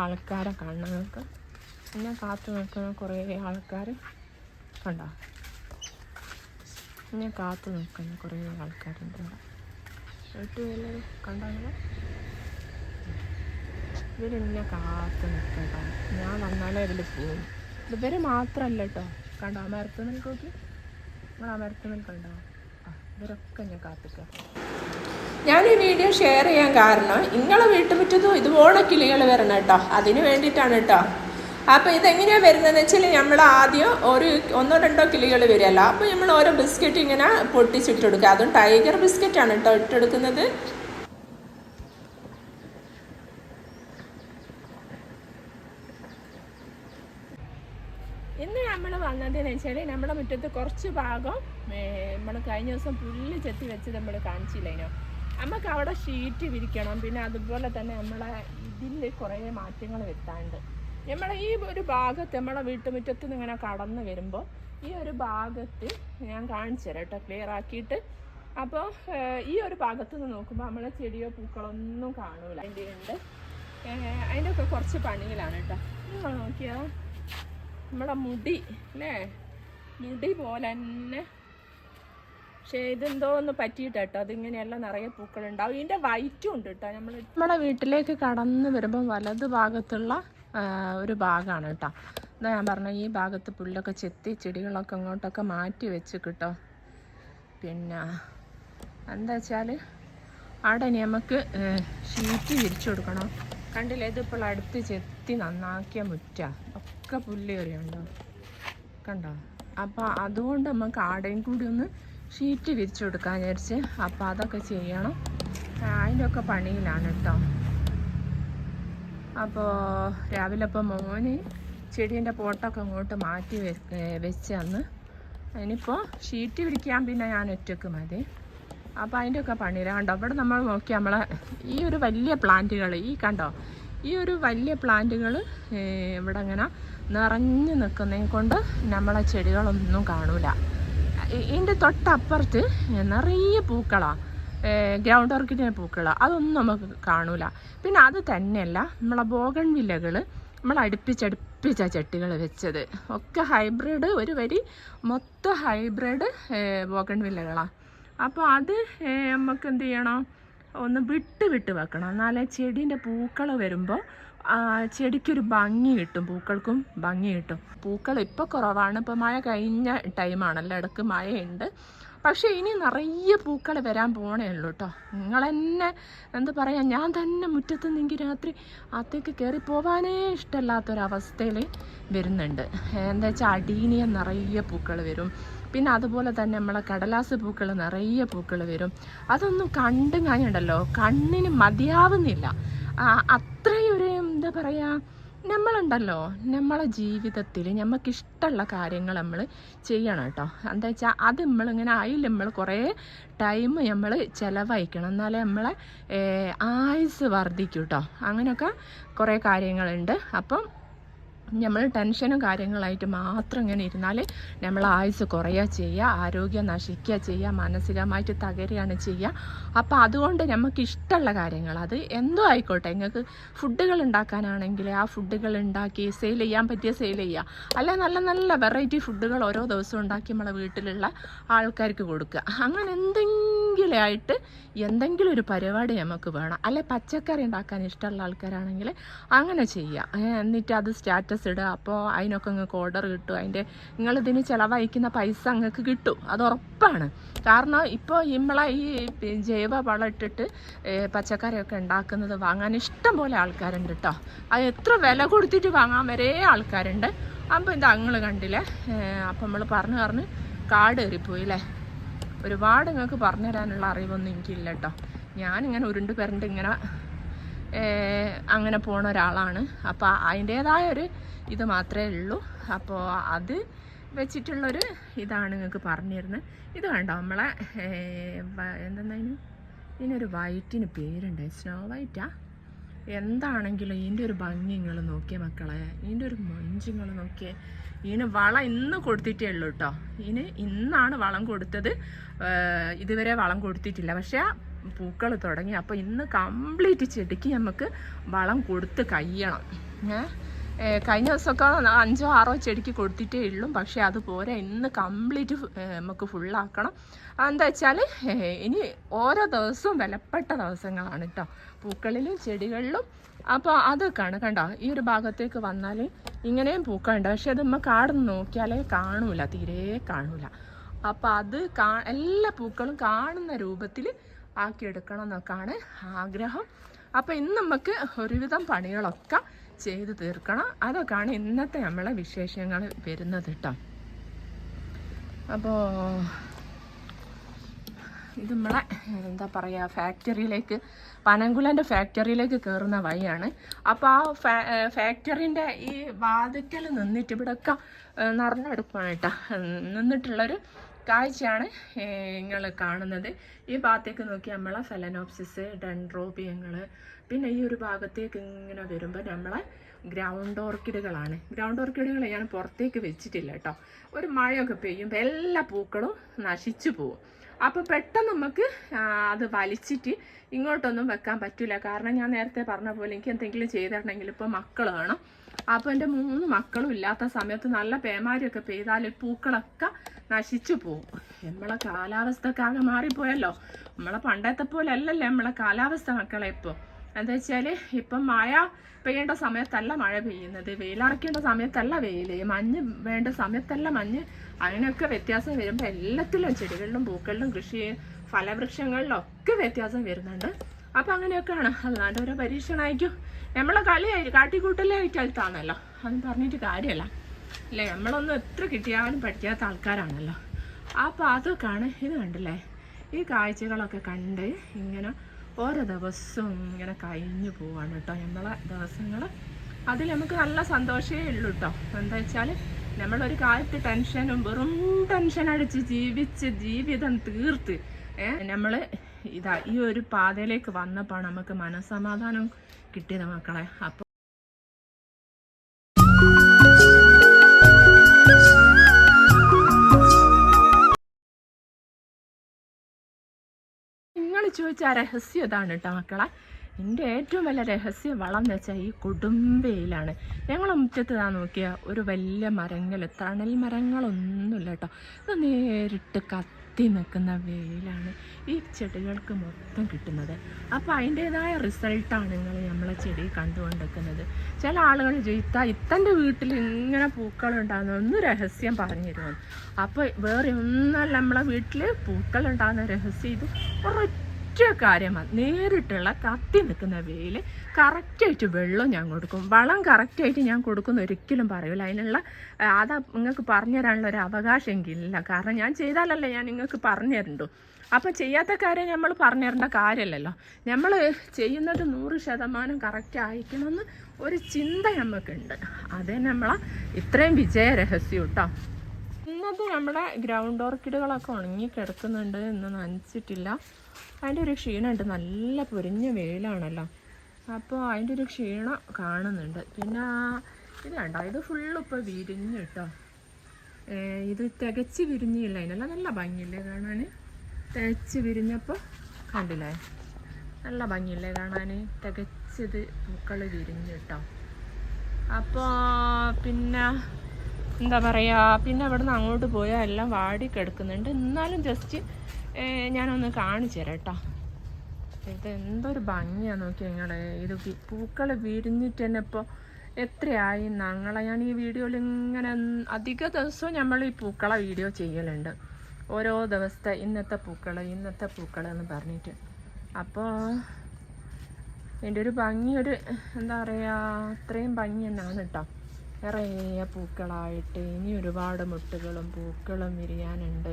ആൾക്കാരെ കാണണം. നിങ്ങൾക്ക് എന്നെ കാത്തു നിൽക്കുന്ന കുറേ ആൾക്കാർ കണ്ടോ? എന്നെ കാത്തു നിൽക്കുന്ന കുറേ ആൾക്കാരുണ്ട് ഇവിടെ. ഏറ്റവും കണ്ടോ കണ്ടാണല്ലോ ഇവരെന്നെ കാത്തു നിൽക്കട്ടോ ഞാൻ വന്നാലേ ഇതിൽ പോകും ഇവർ മാത്രമല്ല കേട്ടോ. കണ്ടോ? ആ മരത്ത് നിൽക്കോക്കി നിങ്ങൾ ആ മരത്ത് നിൽക്കണ്ടോ ആ ഇവരൊക്കെ ഞാൻ കാത്തിക്കാം ഞാൻ ഈ വീഡിയോ ഷെയർ ചെയ്യാൻ കാരണം നിങ്ങളെ വീട്ടുമുറ്റത്തും ഇതുപോലെ കിളികൾ വരണം കേട്ടോ. അതിന് വേണ്ടിയിട്ടാണ് കേട്ടോ. അപ്പോൾ ഇതെങ്ങനെയാണ് വരുന്നതെന്ന് വെച്ചാൽ നമ്മൾ ആദ്യം ഒരു ഒന്നോ രണ്ടോ കിളികൾ വരുമല്ലോ അപ്പോൾ നമ്മൾ ഓരോ ബിസ്ക്കറ്റ് ഇങ്ങനെ പൊട്ടിച്ചിട്ട് പൊട്ടിച്ചിട്ടെടുക്കുക അതും ടൈഗർ ബിസ്ക്കറ്റാണ് കേട്ടോ ഇട്ടെടുക്കുന്നത്. ഇന്ന് നമ്മൾ വന്നതെന്ന് വെച്ചാൽ നമ്മുടെ മുറ്റത്ത് കുറച്ച് ഭാഗം നമ്മൾ കഴിഞ്ഞ ദിവസം പുല്ല് ചെത്തി വെച്ച് നമ്മൾ കാണിച്ചില്ലേനോ? നമുക്ക് അവിടെ ഷീറ്റ് വിരിക്കണം. പിന്നെ അതുപോലെ തന്നെ നമ്മളെ ഇതിൽ കുറേ മാറ്റങ്ങൾ വരുത്താണ്ട്. നമ്മളെ ഈ ഒരു ഭാഗത്ത് നമ്മളെ വീട്ടുമുറ്റത്ത് നിന്ന് ഇങ്ങനെ കടന്നു വരുമ്പോൾ ഈ ഒരു ഭാഗത്ത് ഞാൻ കാണിച്ചു തരാം കേട്ടോ ക്ലിയർ ആക്കിയിട്ട്. അപ്പോൾ ഈ ഒരു ഭാഗത്ത് നിന്ന് നോക്കുമ്പോൾ നമ്മളെ ചെടിയോ പൂക്കളോ ഒന്നും കാണൂല ഉണ്ട് അതിന്റെയൊക്കെ കുറച്ച് പണിയിലാണ് കേട്ടോ. നിങ്ങൾ നോക്കിയാ നമ്മുടെ മുടി അല്ലേ? മുടി പോലെ തന്നെ പക്ഷേ ഇതെന്തോ ഒന്ന് പറ്റിയിട്ട് കേട്ടോ അതിങ്ങനെയല്ല നിറയെ പൂക്കളുണ്ടാവും. ഇതിന്റെ വൈറ്റും ഉണ്ട് കേട്ടോ നമ്മൾ നമ്മുടെ വീട്ടിലേക്ക് കടന്ന് വരുമ്പോൾ വലത് ഭാഗത്തുള്ള ഒരു ഭാഗമാണ് കേട്ടോ എന്താ ഞാൻ പറഞ്ഞ ഈ ഭാഗത്ത് പുല്ലൊക്കെ ചെത്തി ചെടികളൊക്കെ അങ്ങോട്ടൊക്കെ മാറ്റി വെച്ച് കിട്ടോ പിന്നെ എന്താ വെച്ചാൽ അവിടെ ഇനി നമുക്ക് ഷീറ്റ് വിരിച്ചു കൊടുക്കണം. കണ്ടില്ലേ? ഇതിപ്പോൾ അടുത്ത് ചെത്തി നന്നാക്കിയ മുറ്റ. ഒക്കെ പുല്ല് കയറിയുണ്ടോ? കണ്ടോ? അപ്പോൾ അതുകൊണ്ട് നമുക്ക് ആടെയും കൂടി ഒന്ന് ഷീറ്റ് വിരിച്ചു കൊടുക്കാൻ വിചാരിച്ച് അപ്പോൾ അതൊക്കെ ചെയ്യണം. അതിന്റെ അതിന്റെയൊക്കെ പണിയിലാണ് കേട്ടോ. അപ്പോൾ രാവിലെ ഇപ്പോൾ മോന് ചെടീന്റെ പോട്ടൊക്കെ അങ്ങോട്ട് മാറ്റി വെച്ച് അന്ന് ഇനിയിപ്പോൾ ഷീറ്റ് വിരിക്കാൻ പിന്നെ ഞാൻ ഒറ്റയ്ക്ക് മതി. അപ്പോൾ അതിന്റെയൊക്കെ പണിയില്ല കണ്ടോ അവിടെ നമ്മൾ നോക്കി നമ്മളെ ഈ ഒരു വലിയ പ്ലാന്റുകൾ ഈ കണ്ടോ ഈ ഒരു വലിയ പ്ലാന്റുകൾ ഇവിടെ ഇങ്ങനെ നിറഞ്ഞു നിൽക്കുന്നതിനെ കൊണ്ട് നമ്മളെ ചെടികളൊന്നും കാണൂല. ഇതിന്റെ തൊട്ടപ്പുറത്ത് നിറയെ പൂക്കളാണ് ഗ്രൗണ്ട് ഓർക്കിഡിന്റെ പൂക്കളാണ് അതൊന്നും നമുക്ക് കാണൂല. പിന്നെ അത് തന്നെയല്ല നമ്മളെ ബോഗൺ വില്ലകൾ നമ്മൾ അടുപ്പിച്ചടുപ്പിച്ച ചട്ടികൾ വെച്ചത്. ഒക്കെ ഹൈബ്രിഡ് ഒരു വരി മൊത്തം ഹൈബ്രിഡ് ബോഗൺ വില്ലകളാണ് അപ്പോൾ അത് നമുക്ക് എന്ത് ചെയ്യണം? ഒന്ന് വിട്ട് വിട്ട് വെക്കണം. എന്നാലേ ചെടീന്റെ പൂക്കൾ വരുമ്പോൾ ചെടിക്കൊരു ഭംഗി കിട്ടും. പൂക്കൾക്കും ഭംഗി കിട്ടും. പൂക്കൾ ഇപ്പോൾ കുറവാണ്. ഇപ്പോൾ മഴ കഴിഞ്ഞ ടൈമാണല്ലോ ഇടയ്ക്ക് മഴയുണ്ട്. പക്ഷേ ഇനി നിറയെ പൂക്കൾ വരാൻ പോണേ ഉള്ളൂ കേട്ടോ നിങ്ങൾ തന്നെ എന്താ പറയുക ഞാൻ തന്നെ മുറ്റത്ത് നിന്നെങ്കിൽ രാത്രി അകത്തേക്ക് കയറി പോവാനേ ഇഷ്ടമല്ലാത്തൊരവസ്ഥയിൽ വരുന്നുണ്ട്. എന്താ വെച്ചാൽ അടീനിയ നിറയെ പൂക്കൾ വരും. പിന്നെ അതുപോലെ തന്നെ നമ്മളെ കടലാസ് പൂക്കൾ നിറയെ പൂക്കൾ വരും. അതൊന്നും കണ്ടും കാഞ്ഞുണ്ടല്ലോ കണ്ണിന് മതിയാവുന്നില്ല. ആ, അത്രയും ഒരു എന്താ പറയുക നമ്മളുണ്ടല്ലോ നമ്മളെ ജീവിതത്തിൽ നമുക്കിഷ്ടമുള്ള കാര്യങ്ങൾ നമ്മൾ ചെയ്യണം കേട്ടോ. എന്താ വെച്ചാൽ അത് നമ്മളിങ്ങനെ അതിൽ നമ്മൾ കുറേ ടൈം നമ്മൾ ചിലവഴിക്കണം. എന്നാലേ നമ്മളെ ആയുസ് വർദ്ധിക്കും കേട്ടോ. അങ്ങനെയൊക്കെ കുറേ കാര്യങ്ങളുണ്ട്. അപ്പം നമ്മൾ ടെൻഷനും കാര്യങ്ങളായിട്ട് മാത്രം ഇങ്ങനെ ഇരുന്നാൽ നമ്മൾ ആയുസ് കുറയുക ചെയ്യുക ആരോഗ്യം നശിക്കുക ചെയ്യുക മാനസികമായിട്ട് തകരുകയാണ് ചെയ്യുക. അപ്പോൾ അതുകൊണ്ട് നമുക്ക് ഇഷ്ടമുള്ള കാര്യങ്ങൾ അത് എന്തോ ആയിക്കോട്ടെ. നിങ്ങൾക്ക് ഫുഡുകൾ ഉണ്ടാക്കാനാണെങ്കിൽ ആ ഫുഡുകൾ ഉണ്ടാക്കി സെയിൽ ചെയ്യാൻ പറ്റിയ സെയിൽ ചെയ്യുക അല്ലെ നല്ല നല്ല വെറൈറ്റി ഫുഡുകൾ ഓരോ ദിവസവും ഉണ്ടാക്കി നമ്മളെ വീട്ടിലുള്ള ആൾക്കാർക്ക് കൊടുക്കുക. അങ്ങനെ എന്തെങ്കിലും ആയിട്ട് എന്തെങ്കിലും ഒരു പരിപാടി നമുക്ക് വേണം. അല്ലെ പച്ചക്കറി ഉണ്ടാക്കാൻ ഇഷ്ടമുള്ള ആൾക്കാരാണെങ്കിൽ അങ്ങനെ ചെയ്യുക. എന്നിട്ട് അത് സ്റ്റാറ്റസ് ഇടുക. അപ്പോൾ അതിനൊക്കെ നിങ്ങൾക്ക് ഓർഡർ കിട്ടും. അതിന്റെ നിങ്ങളിതിന് ചിലവഴിക്കുന്ന പൈസ അങ്ങക്ക് കിട്ടും. അത് ഉറപ്പാണ്. കാരണം ഇപ്പോൾ നമ്മളെ ഈ ജൈവ വളം ഇട്ടിട്ട് പച്ചക്കറിയൊക്കെ ഉണ്ടാക്കുന്നത് വാങ്ങാൻ ഇഷ്ടം പോലെ ആൾക്കാരുണ്ട് കേട്ടോ അത് എത്ര വില കൊടുത്തിട്ട് വാങ്ങാൻ വരെ ആൾക്കാരുണ്ട്. അപ്പോൾ ഇത് അങ്ങൾ കണ്ടില്ലേ? അപ്പം നമ്മൾ പറഞ്ഞു പറഞ്ഞ് കാട് കയറിപ്പോയില്ലേ ഒരുപാട് നിങ്ങൾക്ക് പറഞ്ഞു തരാനുള്ള അറിവൊന്നും എനിക്കില്ല കേട്ടോ ഞാനിങ്ങനെ ഉരുണ്ട് പെരണ്ട് ഇങ്ങനെ അങ്ങനെ പോണ ഒരാളാണ്. അപ്പോൾ അതിന്റേതായ ഒരു ഇത് മാത്രമേ ഉള്ളൂ. അപ്പോൾ അത് വെച്ചിട്ടുള്ളൊരു ഇതാണ് നിങ്ങൾക്ക് പറഞ്ഞു തരുന്നത് ഇത് കണ്ടോ? നമ്മളെ എന്തെന്നതിന് ഇതിനൊരു വൈറ്റിന് പേരുണ്ട്. സ്നോ വൈറ്റാ എന്താണെങ്കിലും ഇതിന്റെ ഒരു ഭംഗി നിങ്ങൾ നോക്കിയ മക്കളെ. ഇതിന്റെ ഒരു മഞ്ചിങ്ങൾ നോക്കിയേ. ഇതിന് വളം ഇന്ന് കൊടുത്തിട്ടേ ഉള്ളൂ കേട്ടോ. ഇതിന് ഇന്നാണ് വളം കൊടുത്തത്. ഇതുവരെ വളം കൊടുത്തിട്ടില്ല. പക്ഷേ പൂക്കൾ തുടങ്ങി. അപ്പോൾ ഇന്ന് കംപ്ലീറ്റ് ചെടിക്ക് നമുക്ക് വളം കൊടുത്ത് കഴിയണം. ഏ, കഴിഞ്ഞ ദിവസമൊക്കെ അഞ്ചോ ആറോ ചെടിക്ക് കൊടുത്തിട്ടേ ഉള്ളൂ. പക്ഷേ അതുപോലെ ഇന്ന് കംപ്ലീറ്റ് നമുക്ക് ഫുള്ളാക്കണം. എന്താ വെച്ചാൽ ഇനി ഓരോ ദിവസവും വിലപ്പെട്ട ദിവസങ്ങളാണ് കേട്ടോ പൂക്കളിലും ചെടികളിലും. അപ്പോൾ അതൊക്കെയാണ് കണ്ടോ. ഈ ഒരു ഭാഗത്തേക്ക് വന്നാൽ ഇങ്ങനെയും പൂക്കളുണ്ട് പക്ഷെ അത് നമ്മൾ കാടൊന്ന് നോക്കിയാലേ കാണൂല. തീരെ കാണൂല. അപ്പോൾ അത് കാ എല്ലാ പൂക്കളും കാണുന്ന രൂപത്തിൽ ആക്കിയെടുക്കണം എന്നൊക്കെയാണ് ആഗ്രഹം. അപ്പോൾ ഇന്ന് നമുക്ക് ഒരുവിധം പണികളൊക്കെ ചെയ്ത് തീർക്കണം. അതൊക്കെയാണ് ഇന്നത്തെ നമ്മളെ വിശേഷങ്ങൾ വരുന്നത് കേട്ടോ അപ്പോൾ ഇത് നമ്മളെ എന്താ പറയുക ഫാക്ടറിയിലേക്ക് പനങ്കുലന്റെ ഫാക്ടറിയിലേക്ക് കയറുന്ന വഴിയാണ്. അപ്പോൾ ആ ഫാ ഫാക്ടറിന്റെ ഈ വാതിക്കൽ നിന്നിട്ട് ഇവിടെയൊക്കെ നിറഞ്ഞെടുക്കുവാണ് കേട്ടോ നിന്നിട്ടുള്ളൊരു കാഴ്ചയാണ് നിങ്ങൾ കാണുന്നത്. ഈ ഭാഗത്തേക്ക് നോക്കി നമ്മളെ ഫെലനോപ്സിസ് ഡെൻഡ്രോബിയങ്ങൾ പിന്നെ ഈ ഒരു ഭാഗത്തേക്ക് ഇങ്ങനെ വരുമ്പോൾ നമ്മളെ ഗ്രൗണ്ട് ഓർക്കിഡുകളാണ്. ഗ്രൗണ്ട് ഓർക്കിഡുകൾ ഞാൻ പുറത്തേക്ക് വെച്ചിട്ടില്ല കേട്ടോ. ഒരു മഴയൊക്കെ പെയ്യുമ്പോൾ എല്ലാ പൂക്കളും നശിച്ചു പോകും അപ്പോൾ പെട്ടെന്ന് നമുക്ക് അത് വലിച്ചിട്ട് ഇങ്ങോട്ടൊന്നും വെക്കാൻ പറ്റില്ല കാരണം ഞാൻ നേരത്തെ പറഞ്ഞ പോലെ എനിക്ക് എന്തെങ്കിലും ചെയ്തിട്ടുണ്ടെങ്കിൽ ഇപ്പോൾ മക്കൾ വേണം. അപ്പോൾ എന്റെ മൂന്ന് മക്കളും ഇല്ലാത്ത സമയത്ത് നല്ല പേമാരിയൊക്കെ പെയ്താൽ പൂക്കളൊക്കെ നശിച്ചു പോകും. നമ്മളെ കാലാവസ്ഥയൊക്കെ ആകെ മാറിപ്പോയല്ലോ. നമ്മളെ പണ്ടത്തെ പോലെ അല്ലല്ലോ നമ്മളെ കാലാവസ്ഥ മക്കളെ ഇപ്പോൾ എന്താ വെച്ചാൽ ഇപ്പം മഴ പെയ്യേണ്ട സമയത്തല്ല മഴ പെയ്യുന്നത്. വെയിലറക്കേണ്ട സമയത്തല്ല വെയിൽ മഞ്ഞ് വേണ്ട സമയത്തല്ല മഞ്ഞ്. അങ്ങനെയൊക്കെ വ്യത്യാസം വരുമ്പോൾ എല്ലാത്തിലും ചെടികളിലും പൂക്കളിലും കൃഷി ഫലവൃക്ഷങ്ങളിലും ഒക്കെ വ്യത്യാസം വരുന്നുണ്ട്. അപ്പം അങ്ങനെയൊക്കെയാണ്. അല്ലാണ്ട് ഓരോ പരീക്ഷണമായിരിക്കും നമ്മളെ കളിയായി കാട്ടിക്കൂട്ടലായിട്ടാണല്ലോ അതൊന്നും പറഞ്ഞിട്ട് കാര്യമല്ല അല്ലേ? നമ്മളൊന്നും എത്ര കിട്ടിയാലും പഠിക്കാത്ത ആൾക്കാരാണല്ലോ. അപ്പോൾ അതൊക്കെയാണ് ഇത് കണ്ടില്ലേ? ഈ കാഴ്ചകളൊക്കെ കണ്ട് ഇങ്ങനെ ഓരോ ദിവസവും ഇങ്ങനെ കഴിഞ്ഞു പോവാണ് കേട്ടോ നമ്മളെ ദിവസങ്ങൾ അതിൽ നമുക്ക് നല്ല സന്തോഷമേ ഉള്ളൂ കേട്ടോ. എന്താ വെച്ചാൽ നമ്മളൊരു കാലത്ത് ടെൻഷനും വെറും ടെൻഷൻ അടിച്ച് ജീവിച്ച് ജീവിതം തീർത്ത് നമ്മൾ ഇതാ ഈ ഒരു പാതയിലേക്ക് വന്നപ്പോൾ നമുക്ക് മനസ്സമാധാനം കിട്ടിയത് മക്കളെ. അപ്പോൾ നിങ്ങൾ ചോദിച്ച രഹസ്യം ഇതാണ് കേട്ടോ മക്കളെ. എന്റെ ഏറ്റവും വലിയ രഹസ്യം വളം എന്ന് വെച്ചാൽ ഈ കുടുംബയിലാണ്. ഞങ്ങളെ മുറ്റത്ത് താ നോക്കിയ ഒരു വലിയ മരങ്ങൾ തണൽ മരങ്ങളൊന്നുമില്ല കേട്ടോ. ഇത് നേരിട്ട് കത്തി നിൽക്കുന്ന വെയിലാണ് ഈ ചെടികൾക്ക് മൊത്തം കിട്ടുന്നത്. അപ്പോൾ അതിന്റേതായ റിസൾട്ടാണ് നിങ്ങൾ നമ്മളെ ചെടി കണ്ടുകൊണ്ടിരിക്കുന്നത്. ചില ആളുകൾ ചോദിച്ചാൽ ഇത്തന്റെ വീട്ടിൽ ഇങ്ങനെ പൂക്കളുണ്ടാകുന്ന ഒന്ന് രഹസ്യം പറഞ്ഞു തരുമോ അപ്പോൾ വേറെ ഒന്നല്ല നമ്മളെ വീട്ടിൽ പൂക്കളുണ്ടാകുന്ന രഹസ്യം ഇത് ഒരൊറ്റ കാര്യമാണ് നേരിട്ടുള്ള കത്തി നിൽക്കുന്ന വെയിൽ കറക്റ്റായിട്ട് വെള്ളം ഞാൻ കൊടുക്കും. വളം കറക്റ്റായിട്ട് ഞാൻ കൊടുക്കുന്ന ഒരിക്കലും പറയില്ല അതിനുള്ള അത് നിങ്ങൾക്ക് പറഞ്ഞു തരാനുള്ള ഒരു അവകാശം എനിക്കില്ല. കാരണം ഞാൻ ചെയ്താലല്ലേ ഞാൻ നിങ്ങൾക്ക് പറഞ്ഞു തരണ്ടു അപ്പം ചെയ്യാത്ത കാര്യം നമ്മൾ പറഞ്ഞു തരേണ്ട കാര്യമല്ലല്ലോ നമ്മൾ ചെയ്യുന്നത് നൂറ് ശതമാനം കറക്റ്റ് ആയിരിക്കണമെന്ന് ഒരു ചിന്ത നമുക്കുണ്ട് അതേ നമ്മളെ ഇത്രയും വിജയ രഹസ്യം കേട്ടോ ഇന്നത് നമ്മുടെ ഗ്രൗണ്ട് ഓർക്കിഡുകളൊക്കെ ഉണങ്ങി കിടക്കുന്നുണ്ട് ഇന്ന് നനച്ചിട്ടില്ല അതിന്റെ ഒരു ക്ഷീണമുണ്ട്. നല്ല പൊരിഞ്ഞ വെയിലാണല്ലോ. അപ്പോൾ അതിന്റെ ഒരു ക്ഷീണം കാണുന്നുണ്ട്. പിന്നെ ഇത് കണ്ടോ? ഇത് ഫുള്ള് ഇപ്പോൾ വിരിഞ്ഞു കേട്ടോ ഇത് തികച്ച് വിരിഞ്ഞില്ല. അതിനല്ല നല്ല ഭംഗിയില്ലേ കാണാൻ തികച്ച് വിരിഞ്ഞപ്പോൾ കണ്ടില്ലേ? നല്ല ഭംഗിയില്ലേ കാണാൻ തികച്ചത് പൂക്കൾ വിരിഞ്ഞു കേട്ടോ അപ്പോൾ പിന്നെ എന്താ പറയുക പിന്നെ അവിടെ നിന്ന് അങ്ങോട്ട് പോയാൽ എല്ലാം വാടി കിടക്കുന്നുണ്ട്. എന്നാലും ജസ്റ്റ് ഞാനൊന്ന് കാണിച്ചു തരാം കേട്ടോ ഇത് എന്തൊരു ഭംഗിയാണ് നോക്കി നിങ്ങളെ. ഇത് പൂക്കൾ വിരിഞ്ഞിട്ട് തന്നെ ഇപ്പോൾ എത്രയായി ഞങ്ങളെ ഞാൻ ഈ വീഡിയോയിൽ ഇങ്ങനെ അധിക ദിവസവും നമ്മൾ ഈ പൂക്കളെ വീഡിയോ ചെയ്യലുണ്ട്. ഓരോ ദിവസത്തെ ഇന്നത്തെ പൂക്കൾ ഇന്നത്തെ പൂക്കൾ എന്ന് പറഞ്ഞിട്ട്. അപ്പോൾ എന്റെ ഒരു ഭംഗി ഒരു എന്താ പറയുക അത്രയും ഭംഗി തന്നെയാണ് കേട്ടോ നിറയെ പൂക്കളായിട്ട് ഇനി ഒരുപാട് മുട്ടുകളും പൂക്കളും വിരിയാനുണ്ട്.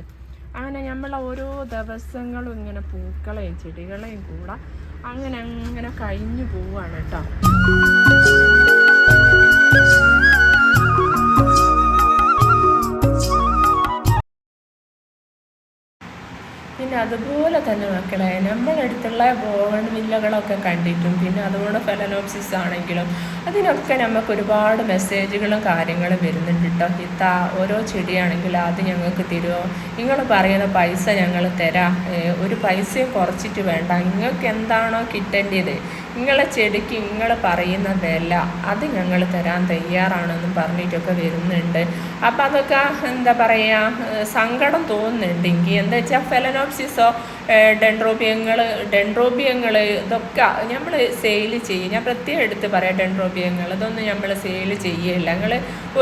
അങ്ങനെ നമ്മൾ ഓരോ ദിവസങ്ങളും ഇങ്ങനെ പൂക്കളെയും ചെടികളെയും കൂടെ അങ്ങനെ അങ്ങനെ കഴിഞ്ഞു പോവാണ് കേട്ടോ. പിന്നെ അതുപോലെ തന്നെ മക്കളെ നമ്മളടുത്തുള്ള ബോവൺ വില്ലകളൊക്കെ കണ്ടിട്ടും പിന്നെ അതുപോലെ ഫെലനോപ്സിസ് ആണെങ്കിലും അതിനൊക്കെ നമുക്ക് ഒരുപാട് മെസ്സേജുകളും കാര്യങ്ങളും വരുന്നുണ്ട് കേട്ടോ ഇത്ത ഓരോ ചെടിയാണെങ്കിൽ അത് ഞങ്ങൾക്ക് തരുമോ നിങ്ങൾ പറയുന്ന പൈസ ഞങ്ങൾ തരാം. ഒരു പൈസയും കുറച്ചിട്ട് വേണ്ട. നിങ്ങൾക്ക് എന്താണോ കിട്ടേണ്ടത്? നിങ്ങളെ ചെടിക്ക് നിങ്ങൾ പറയുന്ന വില അത് ഞങ്ങൾ തരാൻ തയ്യാറാണെന്നും പറഞ്ഞിട്ടൊക്കെ വരുന്നുണ്ട്. അപ്പം അതൊക്കെ എന്താ പറയുക സങ്കടം തോന്നുന്നുണ്ടെങ്കിൽ എന്താ വെച്ചാൽ ഫെലനോപ്സിസോ ഡെൻഡ്രോബിയങ്ങൾ ഡെൻഡ്രോബിയങ്ങൾ ഇതൊക്കെ നമ്മൾ സെയിൽ ചെയ്യും. ഞാൻ പ്രത്യേകം എടുത്ത് പറയാം ഡെൻഡ്രോബിയങ്ങൾ ഇതൊന്നും നമ്മൾ സെയിൽ ചെയ്യില്ല നിങ്ങൾ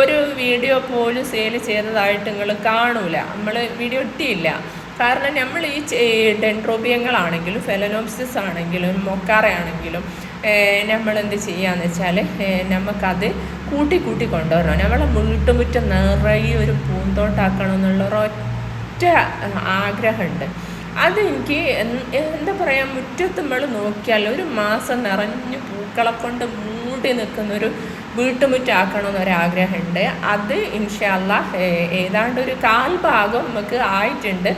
ഒരു വീഡിയോ പോലും സെയിൽ ചെയ്തതായിട്ട് നിങ്ങൾ കാണൂല. നമ്മൾ വീഡിയോ ഇട്ടിയില്ല. കാരണം നമ്മൾ ഈ ഡെൻഡ്രോബിയങ്ങളാണെങ്കിലും ഫെലനോപ്സിസ് ആണെങ്കിലും മൊക്കാറയാണെങ്കിലും നമ്മൾ എന്ത് ചെയ്യാന്ന് വെച്ചാൽ നമുക്കത് കൂട്ടി കൂട്ടി കൊണ്ടുവരണം. നമ്മളെ വീട്ടുമുറ്റം നിറയെ ഒരു പൂന്തോട്ടാക്കണം എന്നുള്ള ഒരൊറ്റ ആഗ്രഹമുണ്ട്. അത് എനിക്ക് എന്ത് പറയുക മുറ്റത്ത് നമ്മൾ നോക്കിയാൽ ഒരു മാസം നിറഞ്ഞ് പൂക്കളെ കൊണ്ട് മൂടി നിൽക്കുന്ന ഒരു വീട്ടുമുറ്റാക്കണം എന്നൊരാഗ്രഹമുണ്ട് അത് ഇൻഷാല്ല ഏതാണ്ട് ഒരു കാൽഭാഗം നമുക്ക് ആയിട്ടുണ്ട്.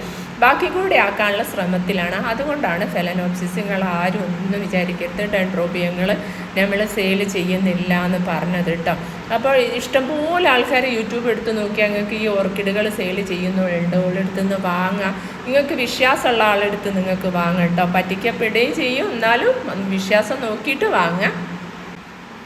ബാക്കി കൂടി ആക്കാനുള്ള ശ്രമത്തിലാണ്. അതുകൊണ്ടാണ് ഫെലനോപ്സിസ് നിങ്ങൾ ആരും ഒന്നും വിചാരിക്കരുത്. ഡെൻഡ്രോബിയങ്ങൾ നമ്മൾ സെയിൽ ചെയ്യുന്നില്ല എന്ന് പറഞ്ഞത് കേട്ടോ. അപ്പോൾ ഇഷ്ടംപോലെ ആൾക്കാർ യൂട്യൂബ് എടുത്ത് നോക്കിയാൽ നിങ്ങൾക്ക് ഈ ഓർക്കിഡുകൾ സെയിൽ ചെയ്യുന്നുണ്ട് ഓളെടുത്ത് നിന്ന് വാങ്ങാം. നിങ്ങൾക്ക് വിശ്വാസമുള്ള ആളെടുത്ത് നിങ്ങൾക്ക് വാങ്ങാം കേട്ടോ. പറ്റിക്കപ്പെടുകയും ചെയ്യും. എന്നാലും വിശ്വാസം നോക്കിയിട്ട് വാങ്ങാം.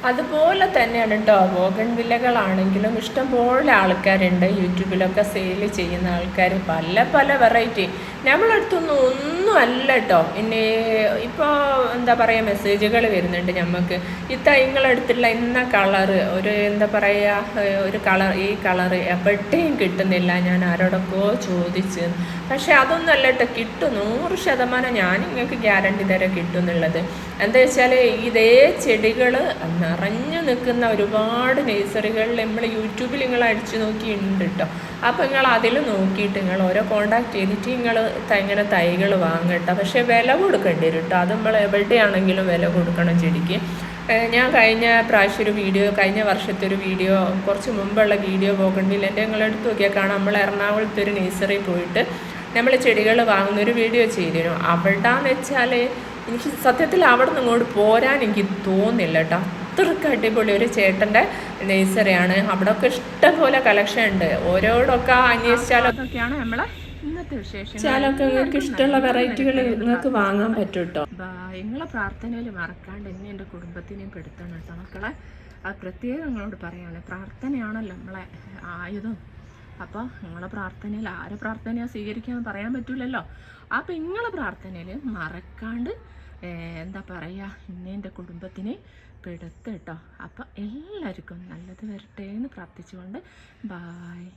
അതുപോലെ തന്നെയാണ് കേട്ടോ. ബോഗൺ വില്ലകളാണെങ്കിലും ഇഷ്ടംപോലെ ആൾക്കാരുണ്ട്. യൂട്യൂബിലൊക്കെ സെയിൽ ചെയ്യുന്ന ആൾക്കാർ പല പല വെറൈറ്റി നമ്മളടുത്തൊന്നും ഒന്നും അല്ല കേട്ടോ. ഇനി ഇപ്പോൾ എന്താ പറയുക മെസ്സേജുകൾ വരുന്നുണ്ട് നമുക്ക് ഈ തൈങ്ങളെടുത്തുള്ള ഇന്ന കളറ് ഒരു എന്താ പറയുക ഒരു കളർ ഈ കളറ് എവിടെയും കിട്ടുന്നില്ല. ഞാൻ ആരോടൊക്കെ ചോദിച്ച്. പക്ഷേ അതൊന്നും അല്ല കേട്ടോ. കിട്ടും. നൂറ് ശതമാനം ഞാൻ നിങ്ങൾക്ക് ഗ്യാരണ്ടി തരാം കിട്ടും എന്നുള്ളത്. എന്താ വെച്ചാൽ ഇതേ ചെടികൾ നിറഞ്ഞു നിൽക്കുന്ന ഒരുപാട് നഴ്സറികളിൽ നമ്മൾ യൂട്യൂബിൽ നിങ്ങൾ അടിച്ചു നോക്കി ഉണ്ട് കേട്ടോ അപ്പോൾ നിങ്ങൾ അതിൽ നോക്കിയിട്ട് നിങ്ങൾ ഓരോ കോണ്ടാക്ട് ചെയ്തിട്ട് നിങ്ങൾ ഇങ്ങനെ തൈകൾ വാങ്ങട്ടോ പക്ഷേ വില കൊടുക്കേണ്ടി വരും കേട്ടോ അത് നമ്മൾ എവിടെയാണെങ്കിലും വില കൊടുക്കണം ചെടിക്ക് ഞാൻ കഴിഞ്ഞ പ്രാവശ്യം ഒരു വീഡിയോ കഴിഞ്ഞ വർഷത്തെ ഒരു വീഡിയോ കുറച്ച് മുമ്പുള്ള വീഡിയോ പോകണ്ടില്ല എന്റെ നിങ്ങൾ എടുത്ത് നോക്കിയാൽ കാണാം. നമ്മൾ എറണാകുളത്ത് ഒരു നഴ്സറി പോയിട്ട് നമ്മൾ ചെടികൾ വാങ്ങുന്ന ഒരു വീഡിയോ ചെയ്തിരുന്നു. അവിടാന്ന് വെച്ചാൽ എനിക്ക് സത്യത്തിൽ അവിടെ നിന്ന് ഇങ്ങോട്ട് പോരാൻ എനിക്ക് തോന്നില്ല കേട്ടോ അത്രയ്ക്ക് അടിപൊളി ഒരു ചേട്ടന്റെ നേഴ്സറിയാണ്. അവിടെയൊക്കെ ഇഷ്ടംപോലെ കളക്ഷൻ ഉണ്ട്. ഓരോടൊക്കെ അന്വേഷിച്ചാലൊക്കെയാണ് നമ്മളെ ഇന്നത്തെ വിശേഷം ചാലൊക്കെ നിങ്ങൾക്ക് ഇഷ്ടമുള്ള വെറൈറ്റികൾ നിങ്ങൾക്ക് വാങ്ങാൻ പറ്റും കേട്ടോ നിങ്ങളെ പ്രാർത്ഥനയിൽ മറക്കാണ്ട് എന്നെ എന്റെ കുടുംബത്തിനെയും പെടുത്തണം കേട്ടോ മക്കളെ. അത് പ്രത്യേകം നിങ്ങളോട് പറയാണ്. പ്രാർത്ഥനയാണല്ലോ നമ്മളെ ആയുധം. അപ്പോൾ നിങ്ങളെ പ്രാർത്ഥനയിൽ ആരെ പ്രാർത്ഥനയാ സ്വീകരിക്കാമെന്ന് പറയാൻ പറ്റില്ലല്ലോ അപ്പോൾ നിങ്ങളെ പ്രാർത്ഥനയിൽ മറക്കാണ്ട് എന്താ പറയുക ഇന്നെ എന്റെ കുടുംബത്തിനെ പെടുത്ത് കേട്ടോ. അപ്പോൾ എല്ലാവർക്കും നല്ലത് വരട്ടെ എന്ന് പ്രാർത്ഥിച്ചുകൊണ്ട് ബായ്